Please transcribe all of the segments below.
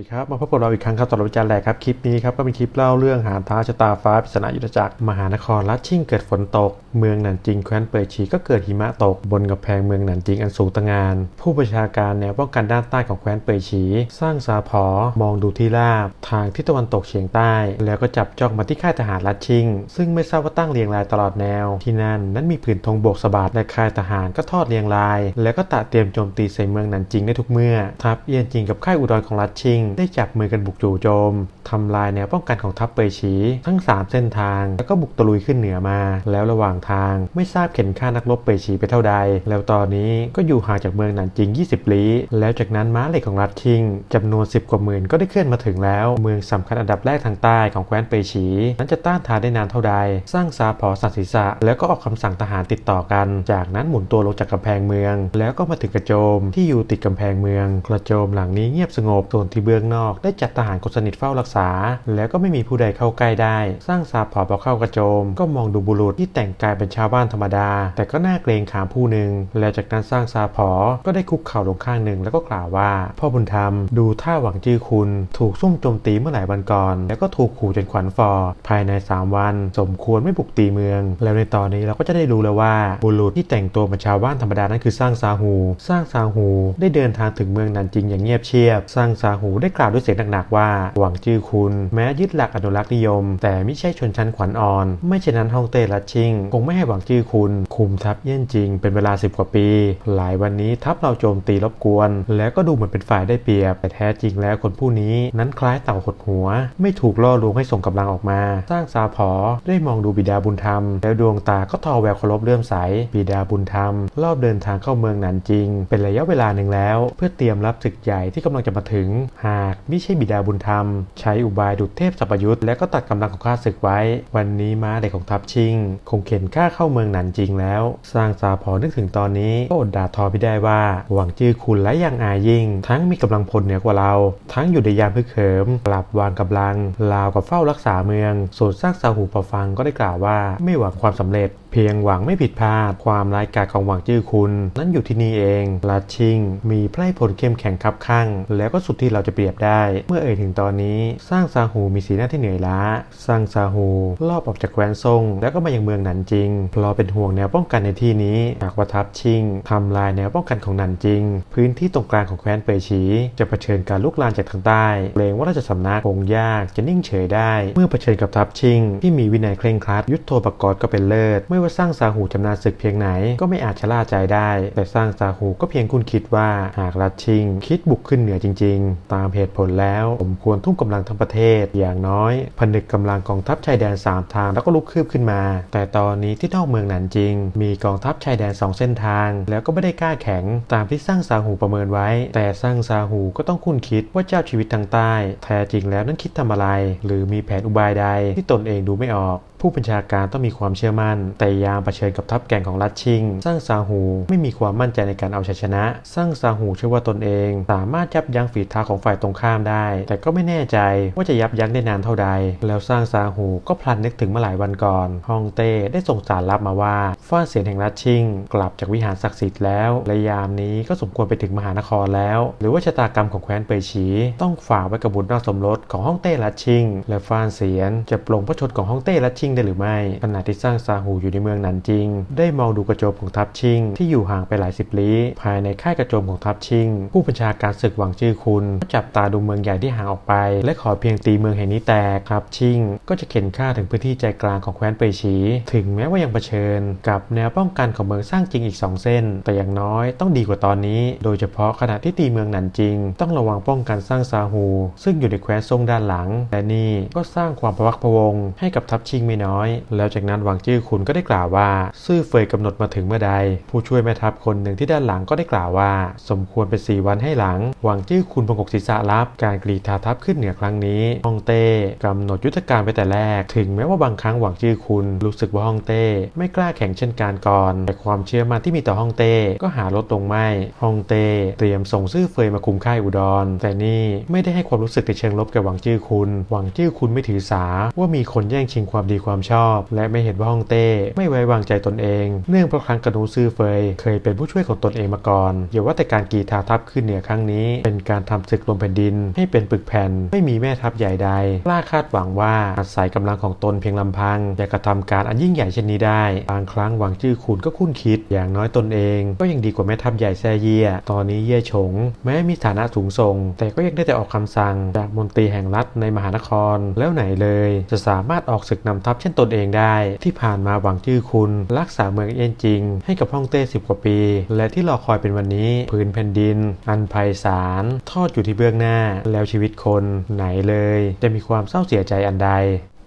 ดีครับ มาพบกับเราอีกครั้งครับตลอดวิจารณ์แหลกครับ คลิปนี้ครับ ก็เป็นคลิปเล่าเรื่องหาท้าชะตาฟ้าปริศนายุทธจักร มหานครลัดชิ่งเกิดฝนตก เมืองหนันจิงแคว้นเปยชีก็เกิดหิมะตก บนกำแพงเมืองหนันจิงอันสูงตะงาน ผู้ประชาการแนวป้องกันด้านใต้ของแคว้นเปยชี สร้างซาพอมองดูที่ราบ ทางทิศตะวันตกเฉียงใต้ แล้วก็จับจ้องมาที่ค่ายทหารลัดชิ่งซึ่งไม่ทราบว่าตั้งเรียงรายตลอดแนว ที่นั่นนั้นมีผืนธงโบกสะบาดและค่ายทหารก็ทอดเรียงราย แล้วก็ตะเตรียมโจมตีใส่เมืองหนันจิงได้ทุกเมื่อทัพเอียนจิงกับค่ายอุดรของลัดชิงได้จับมือกันบุกจู่โจมทำลายแนวป้องกันของทัพเปยชีทั้ง 3 เส้นทาง แล้วก็บุกตะลุยขึ้นเหนือมา แล้วระหว่างทางไม่ทราบเข็นฆ่านักรบเปยชีไปเท่าใด แล้วตอนนี้ก็อยู่ห่างจากเมืองหนันจิง 20 ลี้ แล้วจากนั้นม้าเหล็กของรัฐชิงจำนวน 10 กว่าหมื่นก็ได้เคลื่อนมาถึงแล้ว เมืองสำคัญอันดับแรกทางใต้ของแคว้นเปยชีนั้นจะต้านทานได้นานเท่าใด สร้างซาพอสัตศีษะ แล้วก็ออกคำสั่งทหารติดต่อกัน จากนั้นหมุนตัวลงจากกำแพงเมือง แล้วก็มาถึงกระโจมที่อยู่ติดกำแพงเมือง กระโจมหลังนี้เงียบสงบส่วนที่เบื้องนอก ได้จัดทหารคนสนิทเฝ้ารักษา แล้วก็ไม่มีผู้ใดเข้าใกล้ได้ สร้างซาพอพอเข้ากระโจม ก็มองดูบุรุษที่แต่งกายเป็นชาวบ้านธรรมดา แต่ก็น่าเกรงขามผู้หนึ่ง แล้วจากนั้นสร้างซาพอก็ได้คุกเข่าลงข้างหนึ่งแล้วก็กล่าวว่า พ่อบุญธรรมดูท่าหวังจื้อคุณ ถูกซุ่มโจมตีเมื่อหลายวันก่อน แล้วก็ถูกขู่จนขวัญฟอภายใน 3 วัน สมควรไม่บุกตีเมือง แล้วในตอนนี้เราก็จะได้รู้แล้วว่า บุรุษที่แต่งตัวเป็นชาวบ้านธรรมดานั้นคือสร้างซาฮูสร้างซาฮูได้เดินทางถึงเมืองนันจริงอย่างเงียบเชียบ สร้างซาฮูได้กล่าวด้วยเสียงหนักๆว่า หวังจื้อคุณแม้ยึดหลักอนุรักษ์นิยม แต่ไม่ใช่ชนชั้นขวัญอ่อน ไม่เช่นนั้นฮ่องเต้ลัดชิง คงไม่ให้หวังจื้อคุณ คุมทัพเยี่ยนจริงเป็นเวลา 10 กว่าปี หลายวันนี้ทัพเราโจมตีรบกวน แล้วก็ดูเหมือนเป็นฝ่ายได้เปรียบ แต่แท้จริงแล้วคนผู้นี้นั้นคล้ายเต่าหดหัว ไม่ถูกล่อลวงให้ส่งกำลังออกมา สร้างซาพอได้มองดูบิดาบุญธรรม แล้วดวงตาก็ทอแววเคารพเลื่อมใสบิดาบุญธรรม รอบเดินทางเข้าเมืองหนันจริง เป็นระยะเวลาหนึ่งแล้ว เพื่อเตรียมรับศึกใหญ่ที่กำลังจะมาถึงหากไม่ใช่บิดาบุญธรรม ใช้อุบายดุจเทพสัพยุทธ์และก็ตัดกำลังของข้าศึกไว้ วันนี้ม้าเด็กของทัพชิง คงเข็นข้าเข้าเมืองหนันจริงแล้ว สร้างซาพอนึกถึงตอนนี้ก็อดด่าทอไม่ได้ว่า หวังจื้อคุณและยังอายิ่ง ทั้งมีกำลังพลเหนือกว่าเรา ทั้งอยู่ในยามพึกเขิมกลับวางกำลังลาวกับเฝ้ารักษาเมืองส่วนสร้างซาหูพอฟังก็ได้กล่าวว่า ไม่หวังความสำเร็จเพียงหวังไม่ผิดพลาด ความร้ายกาจของหวังจื้อคุณ นั้นอยู่ที่นี่เองลัดชิง มีไพร่พลเข้มแข็งคับข้าง แล้วก็สุดที่เราจะเปรียบได้ เมื่อเอ่ยถึงตอนนี้ สร้างซาหูมีสีหน้าที่เหนื่อยล้า สร้างซาหูลอบออกจากแคว้นซ่ง แล้วก็มายังเมืองหนันจิงเพราะเป็นห่วงแนวป้องกันในที่นี้หากว่าทัพชิงทำลายแนวป้องกันของหนันจิง พื้นที่ตรงกลางของแคว้นเปยชีจะเผชิญการลุกลามจากทางใต้เกรงว่าราชสำนักคงยากจะนิ่งเฉยได้ เมื่อเผชิญกับทัพชิง ที่มีวินัยเคร่งครัด ยุทโธปกรณ์ก็เป็นเลิศไม่ว่าสร้างซาหูจำนาศึกเพียงไหน ก็ไม่อาจชะล่าใจได้ แต่สร้างซาหูก็เพียงคุณคิดว่าหากรัชชิง คิดบุกขึ้นเหนือจริง ๆ ตามเหตุผลแล้วผมควรทุ่มกำลังทั้งประเทศ อย่างน้อยผนึกกำลังกองทัพชายแดน 3 ทางแล้วก็ลุกคืบขึ้นมา แต่ตอนนี้ที่นอกเมืองหนันจริง มีกองทัพชายแดน 2 เส้นทาง แล้วก็ไม่ได้กล้าแข็งตามที่สร้างซาหูประเมินไว้ แต่สร้างซาหูก็ต้องคุ้นคิดว่าเจ้าชีวิตทางใต้ แท้จริงแล้วนั้นคิดทำอะไร หรือมีแผนอุบายใดที่ตนเองดูไม่ออก ผู้บัญชาการต้องมีความเชื่อมั่น แต่ยามเผชิญกับทัพแก่งของรัชชิง สร้างซาหูไม่มีความมั่นใจในการเอาชัยชนะ สร้างซาหูเชื่อว่าตนเอง สามารถยับยั้งฝีเท้าของฝ่ายตรงข้ามได้ แต่ก็ไม่แน่ใจว่าจะยับยั้งได้นานเท่าใด แล้วสร้างซาหูก็พลันนึกถึงเมื่อหลายวันก่อนฮองเต้ได้ส่งสารลับมาว่าฟ้าเสียนแห่งรัชชิง กลับจากวิหารศักดิ์สิทธิ์แล้วและยามนี้ก็สมควรไปถึงมหานครแล้ว หรือว่าชะตากรรมของแคว้นเปยฉีต้องฝากไว้กับบุตรนอกสมรสของฮ่องเต้รัชชิง และฟ้าเสียนจะปลงพระชนของฮ่องเต้รัชชิงได้หรือไม่ขณะที่สร้างซาหูอยู่ในเมืองหนันจิง ได้มองดูกระโจมของทัพชิง ที่อยู่ห่างไปหลายสิบลี้ ภายในค่ายกระโจมของทัพชิง ผู้บัญชาการศึกหวังจื้อคุณ จับตาดูเมืองใหญ่ที่ห่างออกไป และขอเพียงตีเมืองแห่งนี้แตกทัพชิง ก็จะเข็นฆ่าถึงพื้นที่ใจกลางของแคว้นเปยฉี ถึงแม้ว่ายังเผชิญ กับแนวป้องกันของเมืองสร้างจริงอีก 2 เส้น แต่อย่างน้อยต้องดีกว่าตอนนี้ โดยเฉพาะขณะที่ตีเมืองหนันจิง ต้องระวังป้องกันสร้างซาหู ซึ่งอยู่ในแคว้นซ่งด้านหลัง และนี่ก็สร้างความพะวักพวงให้กับทัพชิงไม่น้อยแล้วจากนั้นหวังจื้อคุณก็ได้กล่าวว่า ซื่อเฟยกำหนดมาถึงเมื่อใด ผู้ช่วยแม่ทัพคนหนึ่งที่ด้านหลังก็ได้กล่าวว่า สมควรเป็น4วันให้หลัง หวังจื้อคุณประกศีรษะรับ การกรีธาทัพขึ้นเหนือครั้งนี้ฮ่องเต้กำหนดยุทธการไปแต่แรก ถึงแม้ว่าบางครั้งหวังจื้อคุณรู้สึกว่าฮ่องเต้ไม่กล้าแข่งเช่นการก่อน แต่ความเชื่อมั่นที่มีต่อฮ่องเต้ก็หาลดลงไม่ฮ่องเต้เตรียมส่งซื่อเฟยมาคุมค่ายอุดร แต่นี่ไม่ได้ให้ความรู้สึกในเชิงลบแก่หวังจื้อคุณ หวังจื้อคุณไม่ถือสาว่ามีคนแย่งชิงความดีความความชอบ และไม่เห็นว่าฮ่องเต้ไม่ไว้วางใจตนเอง เนื่องเพราะครั้งกระนูซือเฟย เคยเป็นผู้ช่วยของตนเองมาก่อนอย่าว่าแต่การกีทาทัพขึ้นเหนือครั้งนี้ เป็นการทำศึกลมแผ่นดิน ให้เป็นปึกแผ่น ไม่มีแม่ทัพใหญ่ใดกล้าคาดหวังว่าอาศัยกำลังของตนเพียงลำพังจะกระทำการอันยิ่งใหญ่เช่นนี้ได้ บางครั้งหวังจื้อขุนก็คุ้นคิด อย่างน้อยตนเอง ก็ยังดีกว่าแม่ทัพใหญ่แซ่เยี่ย ตอนนี้เย่ฉง แม้มีฐานะสูงส่ง แต่ก็ยังได้แต่ออกคำสั่ง จากมนตรีแห่งรัฐในมหานคร แล้วไหนเลย จะสามารถออกศึกนำทัพเช่นตนเองได้ ที่ผ่านมาหวังจื้อคุณ รักษาเมืองเอ็นจริง ให้กับฮ่องเต้สิบกว่าปี และที่รอคอยเป็นวันนี้พื้นแผ่นดิน อันไพศาลทอดอยู่ที่เบื้องหน้า แล้วชีวิตคนไหนเลย จะมีความเศร้าเสียใจอันใด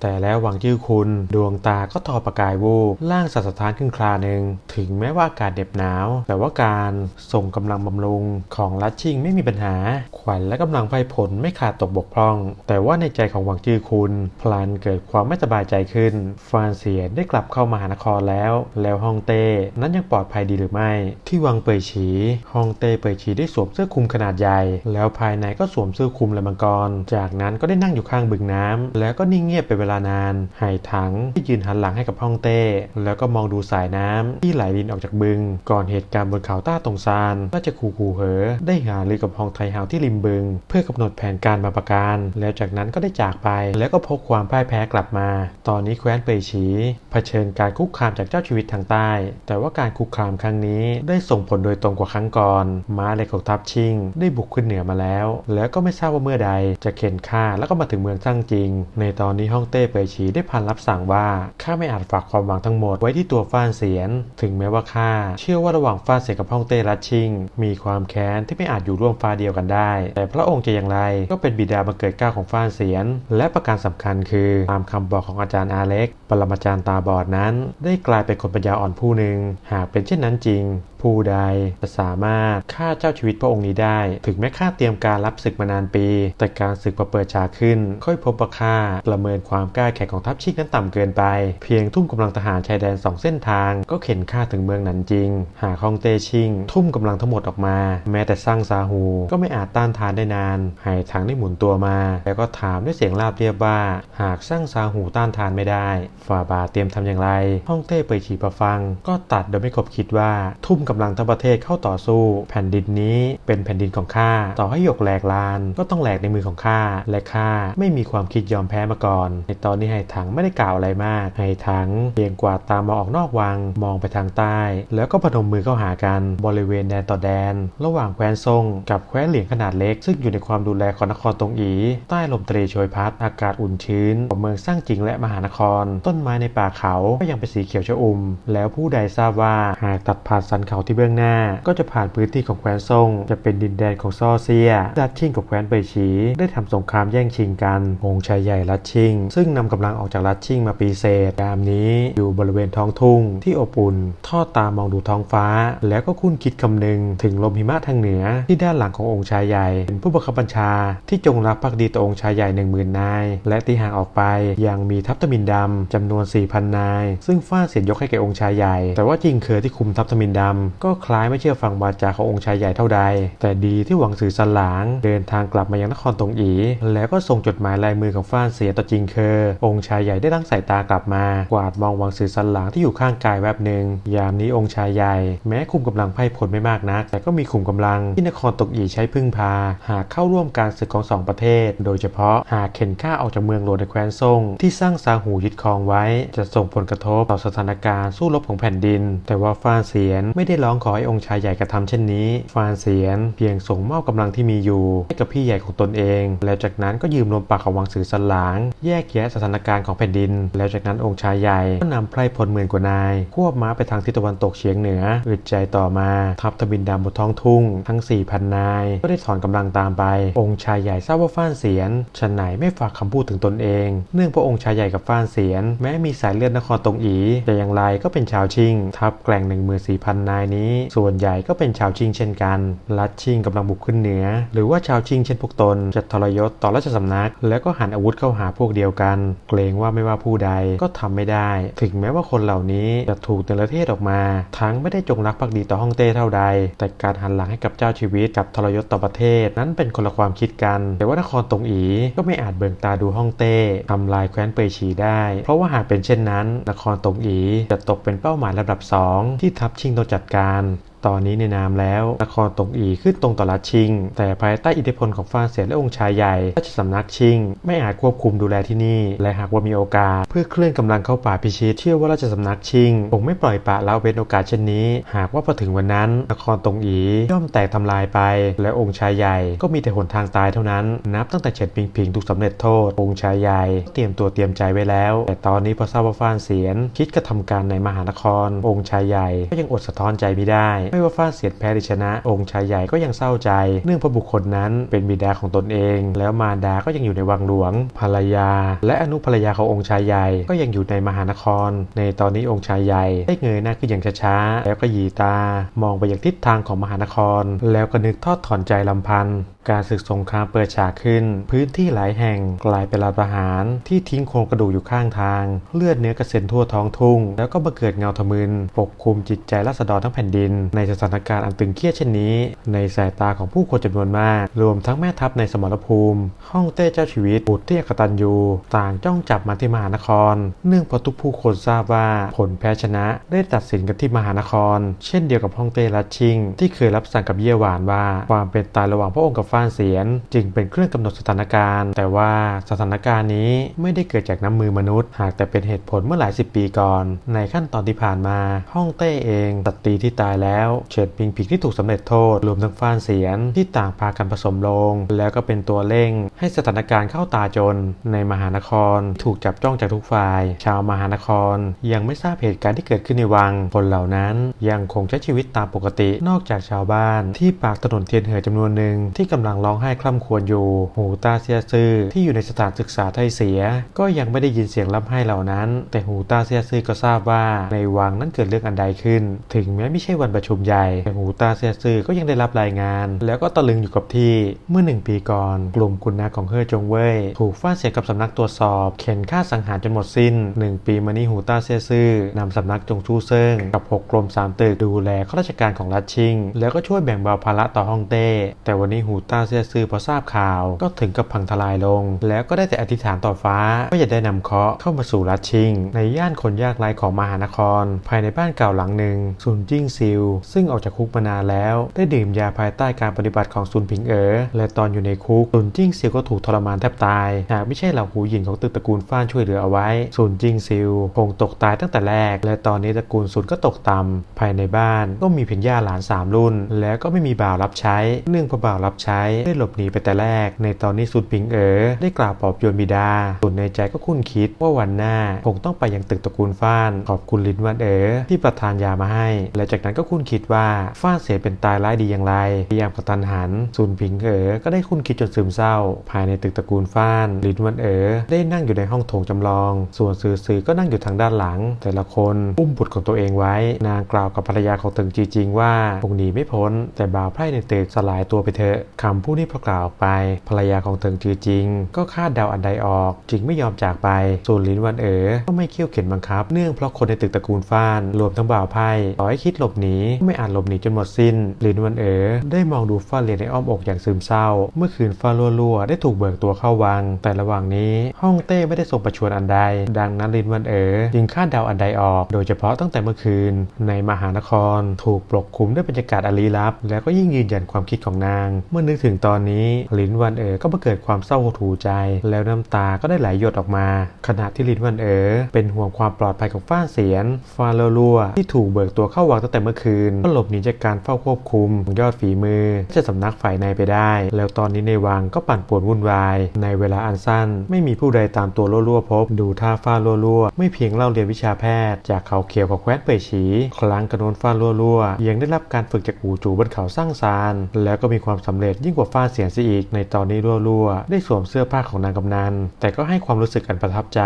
แต่แล้ววังจื้อคุณดวงตาก็ทอประกายวูบร่างสัตสถานขึ้นคราหนึ่งถึงแม้ว่าอากาศเหน็บหนาว แต่ว่าการส่งกำลังบำรุงของลัดชิงไม่มีปัญหา ขวัญและกำลังไพผลไม่ขาดตกบกพร่อง แต่ว่าในใจของหวังจื้อคุณ พลันเกิดความไม่สบายใจขึ้นฟานเสียนได้กลับเข้ามาหานครแล้ว แล้วฮองเต้นั้นยังปลอดภัยดีหรือไม่ ที่วังเป่ยฉีฮองเต้เป่ยฉีได้สวมเสื้อคลุมขนาดใหญ่ แล้วภายในก็สวมเสื้อคลุมลายมังกร จากนั้นก็ได้นั่งอยู่ข้างบึงน้ำแล้วก็นิ่งเงียบเป็นเวลานานไหถังที่ยืนหันหลังให้กับฮ่องเต้ แล้วก็มองดูสายน้ำที่ไหลรินออกจากบึง ก่อนเหตุการณ์บนเขาต้าตรงซานราชคูคูเหอ ได้หารือกับฮองไทเฮาที่ริมบึง เพื่อกำหนดแผนการมาประการ แล้วจากนั้นก็ได้จากไป แล้วก็พกความพ่ายแพ้กลับมา ตอนนี้แคว้นเปยฉีเผชิญการคุกคามจากเจ้าชีวิตทางใต้ แต่ว่าการคุกคามครั้งนี้ได้ส่งผลโดยตรงกว่าครั้งก่อน ม้าเล็กของทัพชิง ได้บุกขึ้นเหนือมาแล้ว แล้วก็ไม่ทราบว่าเมื่อใดจะเข็นฆ่าแล้วก็มาถึงเมืองซั่งจริง ในตอนนี้ฮ่องเต้เปยฉีได้พันรับสั่งว่าข้าไม่อาจฝากความหวังทั้งหมดไว้ที่ตัวฟ้านเสียน ถึงแม้ว่าข้าเชื่อว่าระหว่างฟ้านเสียนกับฮ่องเต้รัชชิง มีความแค้นที่ไม่อาจอยู่ร่วมฟ้าเดียวกันได้ แต่พระองค์จะอย่างไรก็เป็นบิดาบังเกิดเกล้าของฟ้านเสียน และประการสำคัญคือตามคำบอกของอาจารย์อาเล็ก ปรมาจารย์ตาบอดนั้น ได้กลายเป็นคนปัญญาอ่อนผู้หนึ่ง หากเป็นเช่นนั้นจริง ผู้ใดจะสามารถฆ่าเจ้าชีวิตพระองค์นี้ได้ ถึงแม้ข้าเตรียมการรับศึกมานานปี แต่การศึกพอเปิดฉากขึ้น ค่อยพบว่าข้าประเมินความกล้าแข็งของทัพชิงนั้นต่ำเกินไป เพียงทุ่มกำลังทหารชายแดนสองเส้นทาง ก็เข็นข้าถึงเมืองหนันจริง หากฮ่องเต้ชิง ทุ่มกำลังทั้งหมดออกมา แม้แต่สร้างซาฮู ก็ไม่อาจต้านทานได้นานไหถังได้หมุนตัวมา แล้วก็ถามด้วยเสียงราบเรียบว่า หากสร้างซาฮูต้านทานไม่ได้ฝ่าบาเตรียมทำอย่างไรฮ่องเต้เปิดฉีประฟัง ก็ตัดโดยไม่คบคิดว่าทุ่มกำลังทั้งประเทศเข้าต่อสู้ แผ่นดินนี้เป็นแผ่นดินของข้าต่อให้หยกแหลกลาน ก็ต้องแหลกในมือของข้าและข้าไม่มีความคิดยอมแพ้มาก่อน ในตอนนี้ไหถังไม่ได้กล่าวอะไรมากไหถังเพียงกวาดตามมาออกนอกวังมองไปทางใต้ แล้วก็พนมมือเข้าหากันบริเวณแดนต่อแดน ระหว่างแคว้นซ่งกับแคว้นเหลียงขนาดเล็ก ซึ่งอยู่ในความดูแลของนครตงอี ใต้ลมทะเลโชยพัดอากาศอุ่นชื้นของเมืองสร้างจริงและมหานคร ต้นไม้ในป่าเขาก็ยังเป็นสีเขียวชอุ่ม แล้วผู้ใดทราบว่าหากตัดผ่านสันเขาที่เบื้องหน้า ก็จะผ่านพื้นที่ของแคว้นซ่ง จะเป็นดินแดนของซ่อเซียรัดชิงกับแคว้นเปยฉี ได้ทำสงครามแย่งชิงกันองค์ชายใหญ่รัดชิง ซึ่งนำกำลังออกจากรัดชิงมาปีเศษยามนี้อยู่บริเวณท้องทุ่งที่อบอุ่น ทอดตามองดูท้องฟ้า แล้วก็คุ้นคิดคำนึง ถึงลมหิมะทางเหนือ ที่ด้านหลังขององค์ชายใหญ่ เป็นผู้บังคับบัญชา ที่จงรักภักดีต่อองค์ชายใหญ่หนึ่งหมื่นนาย และที่ห่างออกไปยังมีทัพตมินดำจำนวน4,000นาย ซึ่งฟ้าเสียยกให้แก่องค์ชายใหญ่ แต่ว่าจริงเคอที่คุมทัพตมินดำก็คล้ายไม่เชื่อฟังวาจาขององค์ชายใหญ่เท่าใด แต่ดีที่หวังสื่อสลางเดินทางกลับมายังนครตงอี แล้วก็ส่งจดหมายลายมือของฟ้านเสียต่อจิงเคอองค์ชายใหญ่ได้ตั้งสายตากลับมา กวาดมองวังสื่อสลางที่อยู่ข้างกายแวบหนึ่งยามนี้องค์ชายใหญ่ แม้คุมกำลังไพ่ผลไม่มากนัก แต่ก็มีขุมกำลังที่นครตกอีใช้พึ่งพา หากเข้าร่วมการศึกของสองประเทศ โดยเฉพาะหากเข็นข้าออกจากเมืองหลวงในแคว้นซ่งที่สร้างซาหูยึดครองไว้ จะส่งผลกระทบต่อสถานการณ์สู้รบของแผ่นดิน แต่ว่าฟ้านเสียนไม่ได้ร้องขอให้องค์ชายใหญ่กระทำเช่นนี้ ฟานเสียนเพียงส่งมอบกำลังที่มีอยู่ให้กับพี่ใหญ่ของตนเอง แล้วจากนั้นก็ยืมลมปากของวังสือสลาง แยกแยะสถานการณ์ของแผ่นดิน แล้วจากนั้นองค์ชายใหญ่ก็นำไพร่พลหมื่นกว่านาย ควบม้าไปทางทิศตะวันตกเฉียงเหนืออึดใจต่อมาทัพทบินดำบนท้องทุ่ง ทั้ง4,000นาย ก็ได้ถอนกำลังตามไป องค์ชายใหญ่ทราบว่าฟ้านเสียนฉันไหนไม่ฝากคำพูดถึงตนเอง เนื่องพระองค์ชายใหญ่กับฟ้านเสียน แม้มีสายเลือดนครตรงอีแต่อย่างไรก็เป็นชาวชิง ทัพแกล่ง14,000นายายนี้ ส่วนใหญ่ก็เป็นชาวชิงเช่นกัน ลัดชิงกำลังบุกขึ้นเหนือ หรือว่าชาวชิงเช่นพวกตนจะทรยศต่อราชสำนัก แล้วก็หันอาวุธเข้าหาพวกเดียวกัน เกรงว่าไม่ว่าผู้ใดก็ทำไม่ได้ ถึงแม้ว่าคนเหล่านี้จะถูกเนรเทศออกมา ทั้งไม่ได้จงรักภักดีต่อฮ่องเต้เท่าใด แต่การหันหลังให้กับเจ้าชีวิตกับทรยศต่อประเทศนั้นเป็นคนละความคิดกัน แต่ว่านครตงอีก็ไม่อาจเบิ่งตาดูฮ่องเต้ทำลายแคว้นเปยฉีได้ เพราะว่าหากเป็นเช่นนั้น นครตงอีจะตกเป็นเป้าหมายระดับสองที่ทัพชิงต้องจัดการ ตอนนี้ในนามแล้วนครตงอีขึ้นตรงต่อรัฐชิง แต่ภายใต้อิทธิพลของฟางเสียและองค์ชายใหญ่ราชสำนักชิง ไม่อาจควบคุมดูแลที่นี่ และหากว่ามีโอกาส เพื่อเคลื่อนกำลังเข้าป่าพิชิตเชื่อว่าราชสำนักชิงคงไม่ปล่อยปละละเว้นโอกาสเช่นนี้ หากว่าพอถึงวันนั้นนครตงอีย่อมแตกทำลายไป และองค์ชายใหญ่ก็มีแต่หนทางตายเท่านั้น นับตั้งแต่เฉิดปิงผิงถูกสำเร็จโทษ องค์ชายใหญ่เตรียมตัวเตรียมใจไว้แล้ว แต่ตอนนี้พอทราบว่าฟานเสียน คิดกระทำการในมหานคร องค์ชายใหญ่ก็ยังอดสะท้อนใจไม่ได้ไม่ว่าฟ้าเสียดแพ้หรือชนะ องค์ชายใหญ่ก็ยังเศร้าใจ เนื่องเพราะบุคคลนั้นเป็นบิดาของตนเอง แล้วมารดาก็ยังอยู่ในวังหลวง ภรรยา และอนุภรรยาขององค์ชายใหญ่ก็ยังอยู่ในมหานคร ในตอนนี้องค์ชายใหญ่ได้เงยหน้าขึ้นอย่างช้าๆแล้วก็หยีตามองไปยังทิศทางของมหานคร แล้วก็นึกทอดถอนใจลำพันธ์การศึกสงครามเปิดฉากขึ้น พื้นที่หลายแห่งกลายเป็นลานประหารที่ทิ้งโครงกระดูกอยู่ข้างทาง เลือดเนื้อกระเซ็นทั่วท้องทุ่ง แล้วก็บังเกิดเงาทะมึนปกคลุมจิตใจราษฎรทั้งแผ่นดิน ในสถานการณ์อันตึงเครียดเช่นนี้ ในสายตาของผู้คนจำนวนมาก รวมทั้งแม่ทัพในสมรภูมิ ห้องเต้เจ้าชีวิตบุตรเตี้ยกตันยูต่างจ้องจับมาที่มหานคร เนื่องเพราะทุกผู้คนทราบว่าผลแพ้ชนะได้ตัดสินกันที่มหานคร เช่นเดียวกับห้องเต้รัชชิง ที่เคยรับสั่งกับเยี่ยหวานว่าความเป็นตายระหว่างพระองค์กับฟ้านเสียน จึงเป็นเครื่องกำหนดสถานการณ์ แต่ว่าสถานการณ์นี้ไม่ได้เกิดจากน้ำมือมนุษย์ หากแต่เป็นเหตุผลเมื่อหลายสิบปีก่อน ในขั้นตอนที่ผ่านมาห้องเต้เองตัดตีที่ตายแล้วเฉิดปิงผิงที่ถูกสำเร็จโทษรวมทั้งฟ้านเสียนที่ต่างพากันผสมลง แล้วก็เป็นตัวเร่ง ให้สถานการณ์เข้าตาจน ในมหานครถูกจับจ้องจากทุกฝ่าย ชาวมหานคร ยังไม่ทราบเหตุการณ์ที่เกิดขึ้นในวังคนเหล่านั้นยังคงใช้ชีวิตตามปกตินอกจากชาวบ้านที่ปากถนนเทียนเหอจำนวนหนึ่งที่กำลังร้องไห้คร่ำครวญอยู่ หูตาเซียซื่อที่อยู่ในสถานศึกษาไทยเสีย ก็ยังไม่ได้ยินเสียงร่ำไห้เหล่านั้น แต่หูตาเซียซื่อก็ทราบว่าในวังนั้นเกิดเรื่องอันใดขึ้น ถึงแม้ไม่ใช่วันประชุมใหญ่ แต่หูตาเซียซื่อก็ยังได้รับรายงาน แล้วก็ตะลึงอยู่กับที่เมื่อหนึ่งปีก่อน กลุ่มคุณนาของเฮ่อจงเว่ยถูกฟาดเสียกับสำนักตรวจสอบ เข็นฆ่าสังหารจนหมดสิ้นหนึ่งปีมานี้หูตาเซียซื่อนำสำนักจงชู่เซิงกับหกกรมสามตึกดูแลข้าราชการของรัฐชิง แล้วก็ช่วยแบ่งเบาภาระต่อฮ่องเต้แต่วันนี้หูตาเซียซื่อพอทราบข่าว ก็ถึงกับพังทลายลง แล้วก็ได้แต่อธิษฐานต่อฟ้าว่าอย่าได้นำเคราะห์เข้ามาสู่รัฐชิง ในย่านคนยากไร้ของมหานคร ภายในบ้านเก่าหลังหนึ่งซุนจิ้งซิล ซึ่งออกจากคุกมานานแล้ว ได้ดื่มยาภายใต้การปฏิบัติของซุนผิงเอ๋อและตอนอยู่ในคุกซุนจิ้งซิลก็ถูกทรมานแทบตายหากไม่ใช่เหล่าหูหยินของตึกตระกูลฟ้านช่วยเหลือเอาไว้ซุนจิ้งซิลคงตกตายตั้งแต่แรก และตอนนี้ตระกูลซุนก็ตกต่ำภายในบ้านก็มีเพียงย่าหลานสามรุ่น แล้วก็ไม่มีบ่าวรับใช้เนื่องเพราะบ่าวรับใช้ได้หลบหนีไปแต่แรก ในตอนนี้ซุนผิงเอ๋อได้กล่าวปลอบโยนบิดาส่วนในใจก็คุ้นคิดว่าวันหน้าคงต้องไปยังตึกตระกูลฟ้านขอบคุณลินวันเอ๋อที่ประทานยามาให้ และจากนั้นก็คุ้นคิดว่าฟ้านเสียเป็นตายร้ายดีอย่างไรพยายามกระตันหันซุนผิงเอ๋อก็ได้คุ้นคิดจนซึมเศร้า ภายในตึกตระกูลฟ้านลินวันเอ๋อได้นั่งอยู่ในห้องโถงจำลอง ส่วนซือซือก็นั่งอยู่ทางด้านหลัง แต่ละคนอุ้มบุตรของตัวเองไว้ นางกล่าวกับภรรยาของตึงจริง ๆ ว่าคงหนีไม่พ้น แต่บ่าวไพร่ในตึกสลายตัวไปเถอะคำพูดนี้พอกล่าวออกไป ภรรยาของเติงจือจริง ก็คาดเดาอันใดออกจึงไม่ยอมจากไป ส่วนลินวันเอ๋อก็ไม่เคี่ยวเข็นบังคับ เนื่องเพราะคนในตึกตระกูลฟ้านรวมทั้งบ่าวไพ่ต่อให้คิดหลบหนีก็ไม่อาจหลบหนีจนหมดสิ้นลินวันเอ๋อได้มองดูฟ้าเรียนในอ้อมอกอย่างซึมเศร้า เมื่อคืนฟ้าลัวๆได้ถูกเบิกตัวเข้าวัง แต่ระหว่างนี้ห้องเต้ไม่ได้ส่งประชวรอันใด ดังนั้นลินวันเอ๋อจึงคาดเดาอันใดออก โดยเฉพาะตั้งแต่เมื่อคืน ในมหานคร ถูกปกคลุมด้วยบรรยากาศอลีลับ แล้วก็ยิ่งยืนยันความคิดของนาง เมื่อนึกถึงตอนนี้ลินวันเอ๋อก็มาเกิดความเศร้าหดหูใจ แล้วน้ำตาก็ได้ไหลหยดออกมา ขณะที่ลินวันเอ๋อเป็นห่วงความปลอดภัยของฟ้าเสียนฟ้าเลลัวที่ถูกเบิกตัวเข้าวังตั้งแต่เมื่อคืนก็หลบหนีจากการเฝ้าควบคุมของยอดฝีมือจะสำนักฝ่ายในไปได้ แล้วตอนนี้ในวังก็ปั่นป่วนวุ่นวาย ในเวลาอันสั้น ไม่มีผู้ใดตามตัวลัวๆพบ ดูท่าฟ้าลัวๆไม่เพียงเล่าเรียนวิชาแพทย์ จากเขาเขียวของแคว้นเป่ยฉีครั้งกระโนนฟ้าลัวๆยังได้รับการฝึกจากอู่จูบนเขาสร้างซานแล้วก็มีความสำเร็จยิ่งกว่าฟ้าเสียงซะอีกในตอนนี้รัวๆ ได้สวมเสื้อผ้าของนางกำนัน แต่ก็ให้ความรู้สึกอันประทับใจ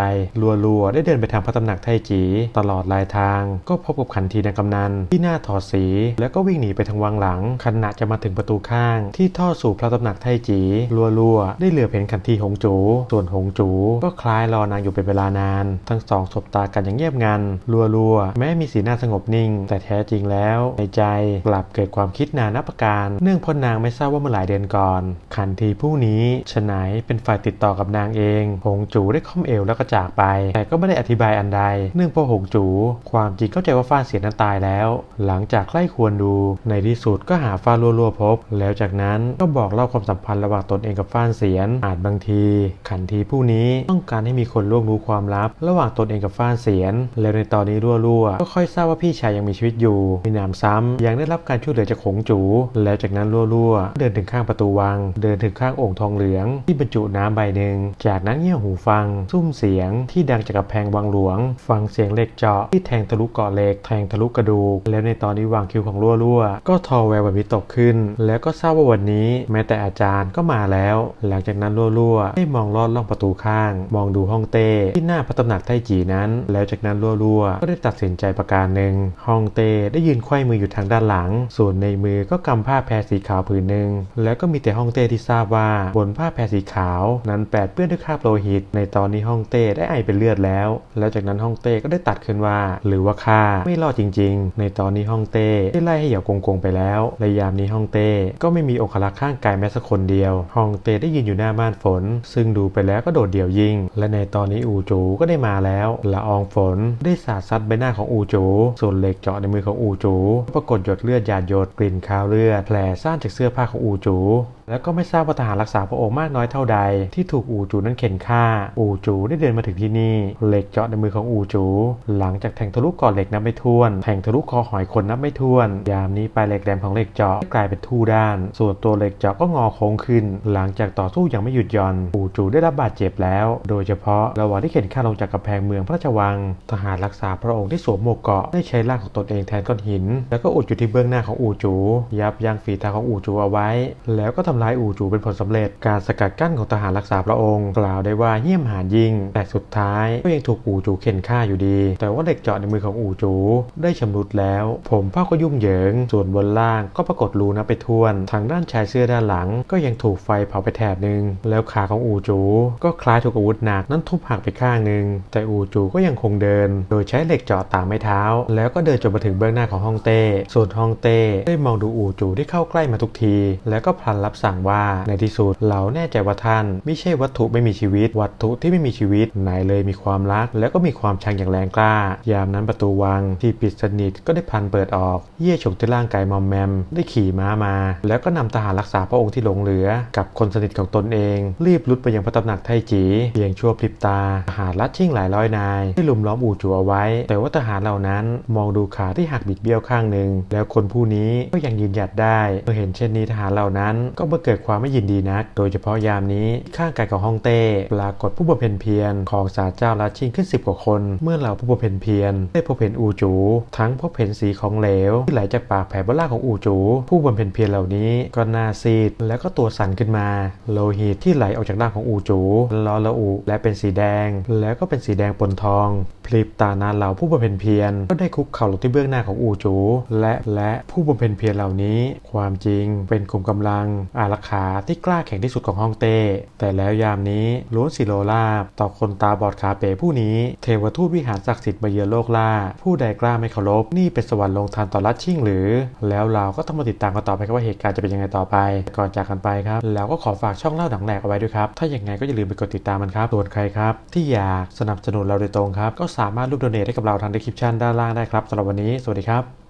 รัวๆ ได้เดินไปทางพระตำหนักไทจี ตลอดลายทาง ก็พบกับขันทีนางกำนัน ที่หน้าถอดสี แล้วก็วิ่งหนีไปทางวังหลังขณะจะมาถึงประตูข้าง ที่ท่อสู่พระตำหนักไทจีรัวๆ ได้เหลือเห็นขันทีหงจู ส่วนหงจู ก็คล้ายรอนางอยู่เป็นเวลานาน ทั้งสองสบตากันอย่างเงียบงันรัวๆ แม้มีสีหน้าสงบนิ่ง แต่แท้จริงแล้ว ในใจกลับเกิดความคิดนานับประการ เนื่องเพราะนางไม่ทราบว่าเมื่อหลายเดือนก่อน ขันทีผู้นี้ฉไหนเป็นฝ่ายติดต่อกับนางเอง หงจูได้ค่อมเอวแล้วก็จากไป แต่ก็ไม่ได้อธิบายอันใด เนื่องเพราะหงจู ความจริงเข้าใจว่าฟ้าเสียนั้นตายแล้ว หลังจากใกล้ควรดู ในที่สุดก็หาฟ้ารัวๆพบ แล้วจากนั้นก็บอกเล่าความสัมพันธ์ระหว่างตนเองกับฟ้านเสียน อาจบางที ขันทีผู้นี้ต้องการให้มีคนล่วงรู้ความลับ ระหว่างตนเองกับฟ้านเสียน แล้วในตอนนี้รั่วๆ ก็ค่อยทราบว่าพี่ชายยังมีชีวิตอยู่ มีหนามซ้ำยังได้รับการช่วยเหลือจากหงจู แล้วจากนั้นรั่วๆ เดินถึงข้าางประตูวัง เดินถึงข้างโอ่งทองเหลืองที่บรรจุน้ำใบหนึ่ง จากนั้นเงี่ยหูฟัง ซุ้มเสียงที่ดังจากกระแพงวังหลวง ฟังเสียงเหล็กเจาะที่แทงทะลุเกาะเหล็กแทงทะลุกระดูก แล้วในตอนนี้วางคิวของรั่วๆก็ทอแววแบบวิตกขึ้น แล้วก็ทราบว่าวันนี้แม้แต่อาจารย์ก็มาแล้ว หลังจากนั้นรั่วๆได้มองลอดล่องประตูข้าง มองดูห้องเต้ที่หน้าพระตำหนักไทจีนั้น แล้วจากนั้นรั่วๆก็ได้ตัดสินใจประการหนึ่งห้องเต้ได้ยืนไขว้มืออยู่ทางด้านหลัง ส่วนในมือก็กำผ้าแพรสีขาวผืนหนึ่งแล้วก็มีแต่ห้องเต้ที่ทราบว่าบนผ้าแพรสีขาว นั้นแปดเปื้อนด้วยคราบโลหิต ในตอนนี้ห้องเต้ได้ไอเป็นเลือดแล้ว แล้วจากนั้นห้องเต้ก็ได้ตัดขึ้นว่า หรือว่าข้าไม่รอดจริง ๆ ในตอนนี้ห้องเต้ได้ไล่ให้เหยี่ยวกงกงไปแล้วในยามนี้ห้องเต้ก็ไม่มีองคลักษ์ข้างกายแม้สักคนเดียวห้องเต้ได้ยืนอยู่หน้าม่านฝน ซึ่งดูไปแล้วก็โดดเดี่ยวยิ่ง และในตอนนี้อูจูก็ได้มาแล้วละอองฝนได้สาดซัดใบหน้าของอูจูส่วนเหล็กเจาะในมือของอูจูปรากฏหยดเลือดหยาดหยดกลิ่นคาวเลือดแผลซ่านจากเสื้อผ้าของอูจู parou แล้วก็ไม่ทราบว่าทหารรักษาพระองค์มากน้อยเท่าใด ที่ถูกอูจูนั้นเข็นฆ่า อูจูได้เดินมาถึงที่นี่ เหล็กเจาะในมือของอูจู หลังจากแทงทะลุก่อนเหล็กนับไม่ถ้วน แทงทะลุคอหอยคนนับไม่ถ้วน ยามนี้ปลายเหล็กแหลมของเหล็กเจาะกลายเป็นทู่ด้าน ส่วนตัวเหล็กเจาะก็งอโค้งขึ้น หลังจากต่อสู้อย่างไม่หยุดหย่อน อูจูได้รับบาดเจ็บแล้ว โดยเฉพาะระหว่างที่เข็นฆ่าลงจากกำแพงเมืองพระราชวัง ทหารรักษาพระองค์ที่สวมหมวกเกาะได้ใช้ร่างของตนเองแทนก้อนหิน แล้วก็อุดอยู่ที่เบื้องหน้าของอูจู ยับยั้งฝีเท้าของอูจูเอาไว้ แล้วก็ทำลายอู่จูเป็นผลสำเร็จ การสกัดกั้นของทหารรักษาพระองค์ กล่าวได้ว่าเยี่ยมหาญยิ่งแต่สุดท้ายก็ยังถูกอู่จูเข็นฆ่าอยู่ดี แต่ว่าเหล็กเจาะในมือของอู่จู ได้ชำรุดแล้ว ผมผ้าก็ยุ่งเหยิง ส่วนบนล่างก็ปรากฏรูนับไปท่วน ทางด้านชายเสื้อด้านหลัง ก็ยังถูกไฟเผาไปแถบหนึ่งแล้วขาของอู่จู ก็คล้ายถูกอาวุธหนักนั้นทุบหักไปข้างหนึ่งแต่อู่จูก็ยังคงเดิน โดยใช้เหล็กเจาะตามไม้เท้า แล้วก็เดินจนมาถึงเบื้องหน้าของฮ่องเต้ส่วนฮ่องเต้ได้มองดูอู่จูที่เข้าใกล้มาทุกที แล้วก็พลันรับสงว่าในที่สุดเราแน่ใจว่าท่าน ไม่ใช่วัตถุไม่มีชีวิต วัตถุที่ไม่มีชีวิตไหนเลยมีความรัก แล้วก็มีความชังอย่างแรงกล้า ยามนั้นประตูวังที่ปิดสนิทก็ได้พันเปิดออก เย่ฉกที่ร่างกายมอมแมม ได้ขี่ม้ามา แล้วก็นำทหารรักษาพระองค์ที่หลงเหลือ กับคนสนิทของตนเอง รีบลุดไปยังพระตำหนักไทจีเพียงชั่วพริบตาทหารลัดชิ่งหลายร้อยนายได้ลุมล้อมอู่จูเอาไว้ แต่ว่าทหารเหล่านั้นมองดูขาที่หักบิดเบี้ยวข้างหนึ่งแล้วคนผู้นี้ก็ยังยืนหยัดได้เมื่อเห็นเช่นนี้ทหารเหล่านั้นก็เื่อเกิดความไม่ยินดีนัก โดยเฉพาะยามนี้ข้างกายของฮ่องเต้ปรากฏผู้บำเพ็ญเพียรของสาเจ้าลัดชิ่งขึ้นสิบกว่าคน เมื่อเหล่าผู้บำเพ็ญเพียรได้พบเห็นอูจู ทั้งพบเห็นสีของเหลวที่ไหลจากปากแผลบล่าของอูจู ผู้บำเพ็ญเพียรเหล่านี้ก็หน้าซีดแล้วก็ตัวสั่นขึ้นมา โลหิตที่ไหลออกจากร่างของอูจูลอละอุและเป็นสีแดง แล้วก็เป็นสีแดงปนทองพลิบตานาเหล่าผู้บำเพ็ญเพียรก็ได้คุกเข่าลงที่เบื้องหน้าของอูจู และและผู้บำเพ็ญเพียรเหล่านี้ ความจริงเป็นกลุ่มกำลังอารักขาที่กล้าแข่งที่สุดของฮ่องเต้ แต่แล้วยามนี้ล้วนสิโลลาบต่อคนตาบอดขาเป๋ผู้นี้ เทวทูตวิหารศักดิ์สิทธิ์มาเยือนโลกล่า ผู้ใดกล้าไม่เคารพ นี่เป็นสวรรค์ลงทานต่อรัชชิ่งหรือ แล้วเราก็ต้องมาติดตามกันต่อไปครับว่าเหตุการณ์จะเป็นยังไงต่อไป ก่อนจากกันไปครับ แล้วก็ขอฝากช่องเล่าหนังแหลกเอาไว้ด้วยครับ ถ้าอย่างไงก็อย่าลืมไปกดติดตามมันครับส่วนใครครับ ที่อยากสนับสนุนเราโดยตรงครับ ก็สามารถรูปโดเนทให้กับเราทางดีคริปชันด้านล่างได้ครับสำหรับวันนี้สวัสดีครับ